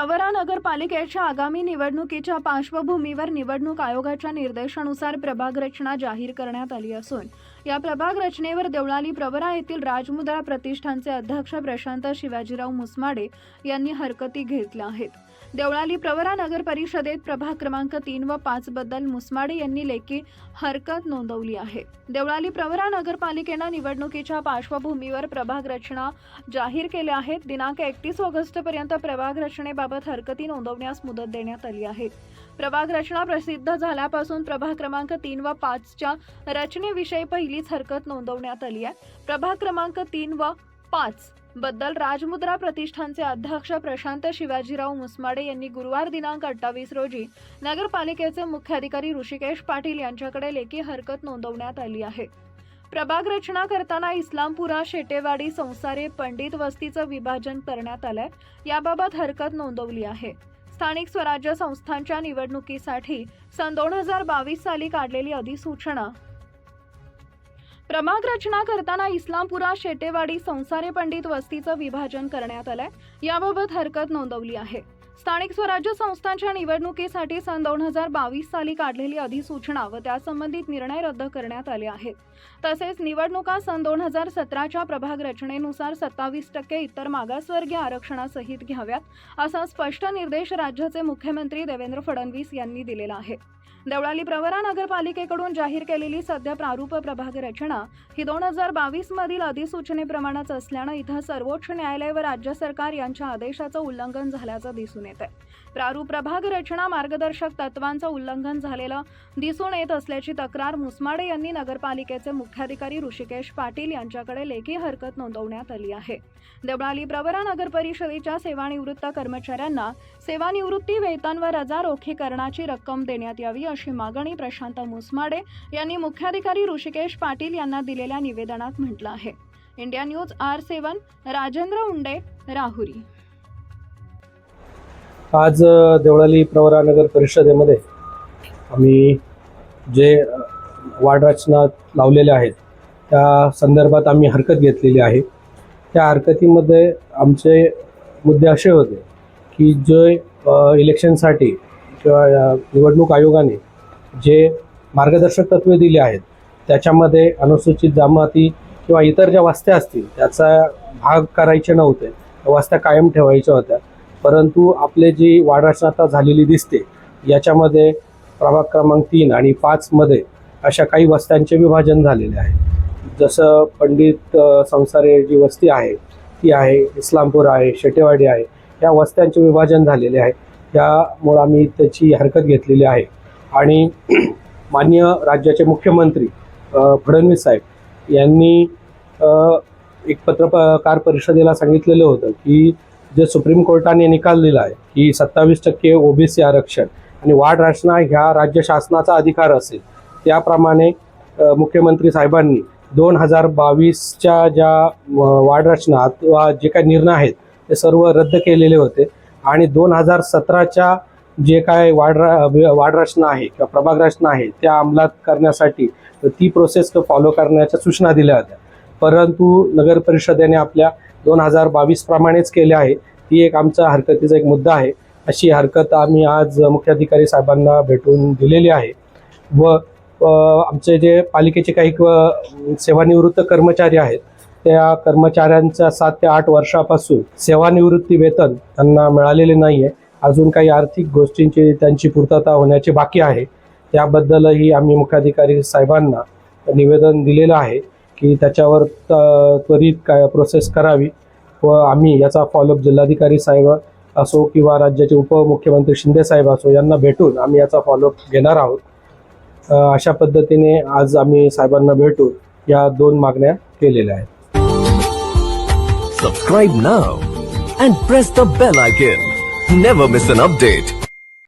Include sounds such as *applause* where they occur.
प्रवरा नगरपालिकेच्या आगामी निवडणुकीच्या पार्श्वभूमीवर निवडणूक आयोगाच्या निर्देशानुसार प्रभाग रचना जाहीर करण्यात आली असून या प्रभाग रचनेवर देवळाली प्रवरा येथील राजमुद्रा प्रतिष्ठानचे अध्यक्ष प्रशांत शिवाजीराव मुसमाडे यांनी हरकती घेतल्या आहेत. देवळाली प्रवरा नगर परिषदेत प्रभाग क्रमांक तीन व पाच बद्दल मुसमाडे यांनी लेखी हरकत नोंदवली आहे. देवळाली प्रवरा नगरपालिकेनं निवडणुकीच्या पार्श्वभूमीवर प्रभाग रचना जाहीर केल्या आहेत. दिनांक एकतीस ऑगस्ट पर्यंत प्रभाग रचनेबाबत हरकती नोंदवण्यास मुदत देण्यात आली आहे. प्रभाग रचना प्रसिद्ध झाल्यापासून प्रभाग क्रमांक तीन व पाचच्या रचनेविषयी पहिलीच हरकत नोंदवण्यात आली आहे. प्रभाग क्रमांक तीन व पाच बद्दल राजमुद्रा प्रतिष्ठानचे अध्यक्ष प्रशांत शिवाजीराव मुसमाडे यांनी गुरुवार दिनांक अठ्ठावीस रोजी नगरपालिकेचे मुख्याधिकारी ऋषिकेश पाटील यांच्याकडे लेखी हरकत नोंदवण्यात आली आहे. प्रभाग रचना करताना इस्लामपुरा शेटेवाडी संसारे पंडित वस्तीचं विभाजन करण्यात आलंय. याबाबत हरकत नोंदवली आहे. स्थानिक स्वराज्य संस्थांच्या निवडणुकीसाठी सन दोन हजार बावीस साली काढलेली अधिसूचना. प्रभाग रचना करताना इस्लामपुरा शेटेवाडी संसारे पंडित वस्तीचं विभाजन करण्यात आलंय. याबाबत हरकत नोंदवली आहे. स्थानिक स्वराज्य संस्थांच्या निवडणुकीसाठी सन दोन हजार बावीस साली काढलेली अधिसूचना व त्यासंबंधित निर्णय रद्द करण्यात आले आहेत. तसेच निवडणुका सन दोन हजार सतराच्या प्रभाग रचनेनुसार सत्तावीस टक्के इतर मागासवर्गीय आरक्षणासहित घ्याव्यात असा स्पष्ट निर्देश राज्याचे मुख्यमंत्री देवेंद्र फडणवीस यांनी दिलेला आहे. देवळाली प्रवरा नगरपालिकेकडून जाहीर केलेली सध्या प्रारूप प्रभाग रचना ही दोन हजार बावीस मधील अधिसूचनेप्रमाणेच असल्यानं इथं सर्वोच्च न्यायालय व राज्य सरकार यांच्या आदेशाचं उल्लंघन झाल्याचं दिसून येत. आहे प्रारूप प्रभाग रचना मार्गदर्शक तत्वांचं उल्लंघन झालेलं दिसून येत असल्याची तक्रार मुसमाडे यांनी नगरपालिकेचे मुख्याधिकारी ऋषिकेश पाटील यांच्याकडे लेखी हरकत नोंदवण्यात आली आहे. देवळाली प्रवरा नगर परिषदेच्या सेवानिवृत्त कर्मचाऱ्यांना सेवानिवृत्ती वेतन व रजा रोखीकरणाची रक्कम देण्यात यावी अशी मागणी प्रशांत मुसमाडे यांनी मुख्याधिकारी ऋषिकेश पाटील यांना दिलेल्या निवेदनात म्हटलं आहे. India news R seven Rajendra Unde Rahuri. आज देवळाली प्रवरा नगर परिषदेमध्ये आम्ही जे वार्ड रचना लावलेल्या आहेत त्या संदर्भात आम्ही हरकत घेतलेली आहे. त्या हरकतीमध्ये आमचे मुद्दे असे होते की जे इलेक्शनसाठी किंवा निवडणूक आयोगाने जे मार्गदर्शक तत्वे दिली आहेत त्याच्यामध्ये अनुसूचित जमाती किंवा इतर ज्या वस्त्या असतील त्याचा भाग करायचे नव्हते. त्या वस्त्या कायम ठेवायच्या होत्या. परंतु आपले जी वाढ आता झालेली दिसते याच्यामध्ये प्रभाग क्रमांक तीन आणि पाचमध्ये अशा काही वस्त्यांचे विभाजन झालेले आहे. जसं पंडित संसारे जी वस्ती आहे ती आहे इस्लामपूर आहे शेटेवाडी आहे या वस्त्यांचे विभाजन झालेले आहे. त्यामुळं आम्ही त्याची हरकत घेतलेली आहे. आणि *clears throat* मान्य राज्याचे मुख्यमंत्री फडणवीस साहेब यांनी एक पत्रकार परिषदेला सांगितलेलं होतं की जे सुप्रीम कोर्टाने निकाल दिला आहे की सत्तावीस टक्के ओबीसी आरक्षण आणि वाढ रचना ह्या राज्य शासनाचा अधिकार असेल. त्याप्रमाणे मुख्यमंत्री साहेबांनी दोन हजार बावीसच्या ज्या वाढ रचना अथवा जे काही निर्णय आहेत ते सर्व रद्द केलेले होते. आणि दोन हजार सतराच्या जे काय वाढ र- वाढ रचना आहे किंवा प्रभाग रचना आहे त्या अंमलात करण्यासाठी ती प्रोसेस फॉलो करण्याच्या सूचना दिल्या होत्या. परंतु नगर परिषदेने आपल्या दोन हजार बावीस प्रमाणेच केले आहे. ती एक आमचा हरकतीचा एक मुद्दा आहे. अशी हरकत आम्ही आज मुख्याधिकारी साहेबांना भेटून दिलेली आहे. व आमचे जे पालिकेचे काही सेवानिवृत्त कर्मचारी आहेत त्या कर्मचाऱ्यांच्या सात ते आठ वर्षापासून सेवानिवृत्ती वेतन त्यांना मिळालेले नाही आहे अजून काही आर्थिक गोष्टींची त्यांची पूर्तता होण्याची बाकी आहे. त्याबद्दलही आम्ही मुख्याधिकारी साहेबांना निवेदन दिलेलं आहे. की त्याच्यावर त्वरित काय प्रोसेस करावी व आम्ही याचा फॉलोअप जिल्हाधिकारी साहेब असो किंवा राज्याचे उपमुख्यमंत्री शिंदे साहेब असो यांना भेटून आम्ही याचा फॉलोअप घेणार आहोत. अशा पद्धतीने आज आम्ही साहेबांना भेटून या दोन मागण्या केलेल्या आहेत. Subscribe now and press the bell icon never miss an update